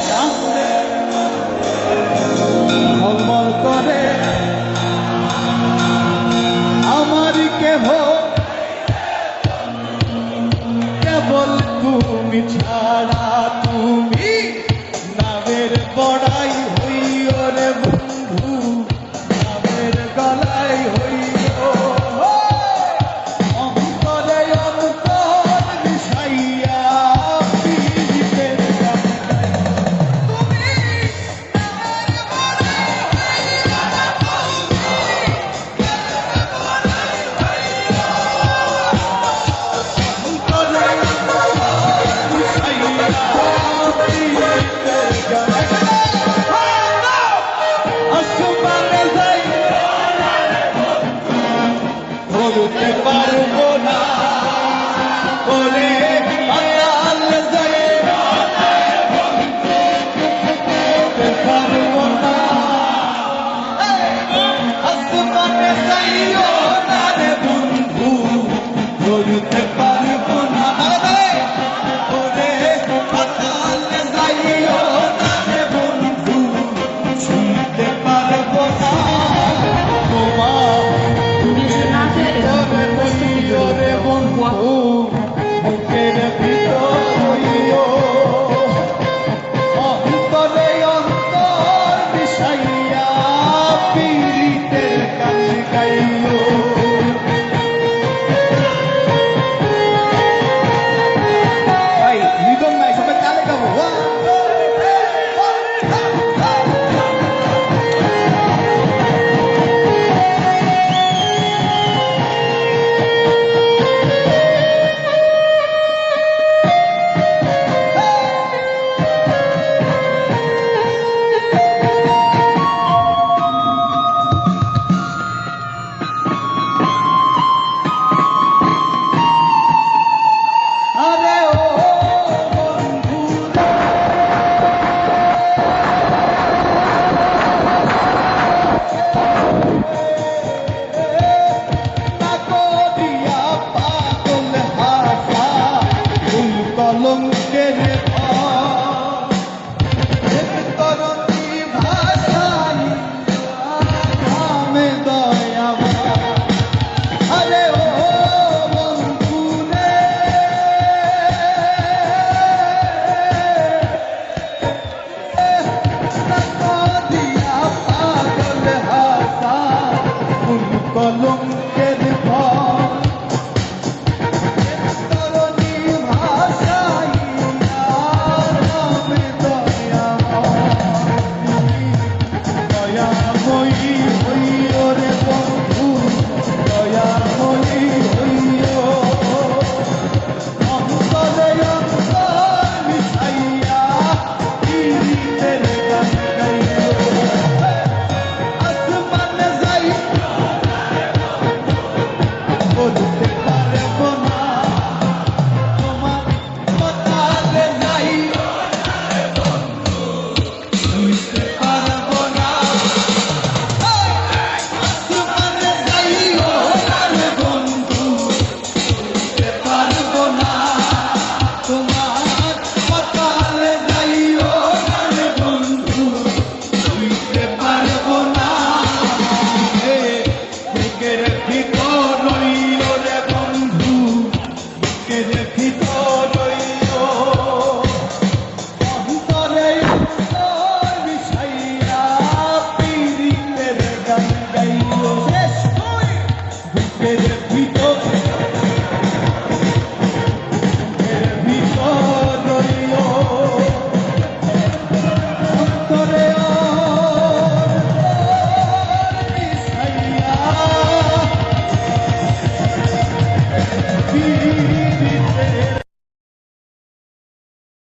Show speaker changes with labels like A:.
A: হ্যাঁ। করে আমার কেহ কেবল তুমি ছাড়া তুমি নামের বড়া Olé! ಕೈಯೋ Hep tarım Para